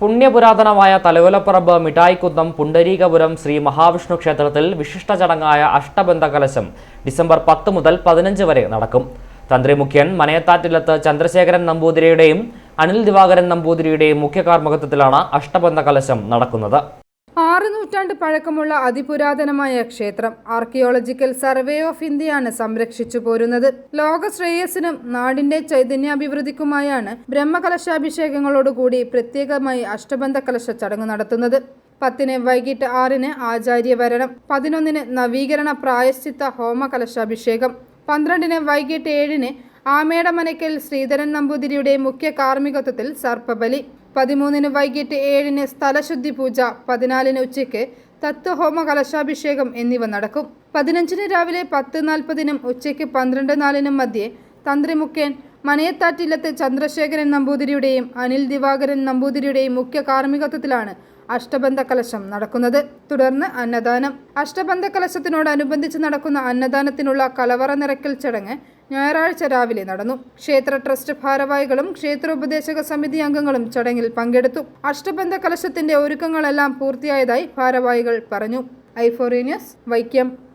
പുണ്യപുരാതനമായ തലയോലപ്പറമ്പ് മിഠായിക്കുന്നം പുണ്ടരീകപുരം ശ്രീ മഹാവിഷ്ണു ക്ഷേത്രത്തിൽ വിശിഷ്ട ചടങ്ങായ അഷ്ടബന്ധ കലശം ഡിസംബർ പത്ത് മുതൽ പതിനഞ്ച് വരെ നടക്കും. തന്ത്രി മുഖ്യൻ മനയത്താറ്റിലത്ത് ചന്ദ്രശേഖരൻ നമ്പൂതിരിയുടെയും അനിൽ ദിവാകരൻ നമ്പൂതിരിയുടെയും മുഖ്യ കാർമ്മകത്വത്തിലാണ് അഷ്ടബന്ധ കലശം നടക്കുന്നത്. ആറ് നൂറ്റാണ്ട് പഴക്കമുള്ള അതിപുരാതനമായ ക്ഷേത്രം ആർക്കിയോളജിക്കൽ സർവേ ഓഫ് ഇന്ത്യയാണ് സംരക്ഷിച്ചു പോരുന്നത്. ലോക ശ്രേയസിനും നാടിന്റെ ചൈതന്യാഭിവൃദ്ധിക്കുമായാണ് ബ്രഹ്മകലശാഭിഷേകങ്ങളോടുകൂടി പ്രത്യേകമായി അഷ്ടബന്ധ കലശ ചടങ്ങ് നടത്തുന്നത്. പത്തിന് വൈകിട്ട് ആറിന് ആചാര്യവരണം പതിനൊന്നിന് നവീകരണ പ്രായശ്ചിത്ത ഹോമ കലശാഭിഷേകം പന്ത്രണ്ടിന് വൈകിട്ട് ഏഴിന് ആമേടമനയ്ക്കൽ ശ്രീധരൻ നമ്പൂതിരിയുടെ മുഖ്യ കാർമ്മികത്വത്തിൽ സർപ്പബലി പതിമൂന്നിന് വൈകിട്ട് ഏഴിന് സ്ഥലശുദ്ധി പൂജ പതിനാലിന് ഉച്ചയ്ക്ക് തത്വഹോമ കലശാഭിഷേകം എന്നിവ നടക്കും. പതിനഞ്ചിന് രാവിലെ പത്ത് നാൽപ്പതിനും ഉച്ചയ്ക്ക് പന്ത്രണ്ട് നാലിനും മധ്യേ തന്ത്രി മുഖ്യൻ മനയത്താറ്റില്ലത്തെ ചന്ദ്രശേഖരൻ നമ്പൂതിരിയുടെയും അനിൽ ദിവാകരൻ നമ്പൂതിരിയുടെയും മുഖ്യ കാർമ്മികത്വത്തിലാണ് അഷ്ടബന്ധ കലശം നടക്കുന്നത്. തുടർന്ന് അന്നദാനം. അഷ്ടബന്ധ കലശത്തിനോടനുബന്ധിച്ച് നടക്കുന്ന അന്നദാനത്തിനുള്ള കലവറ നിറയ്ക്കൽ ചടങ്ങ് ഞായറാഴ്ച രാവിലെ നടന്നു. ക്ഷേത്ര ട്രസ്റ്റ് ഭാരവാഹികളും ക്ഷേത്ര ഉപദേശക സമിതി അംഗങ്ങളും ചടങ്ങിൽ പങ്കെടുത്തു. അഷ്ടബന്ധ കലശത്തിന്റെ ഒരുക്കങ്ങളെല്ലാം പൂർത്തിയായതായി ഭാരവാഹികൾ പറഞ്ഞു. ഐഫോറീനിയസ് ന്യൂസ് വൈക്കം.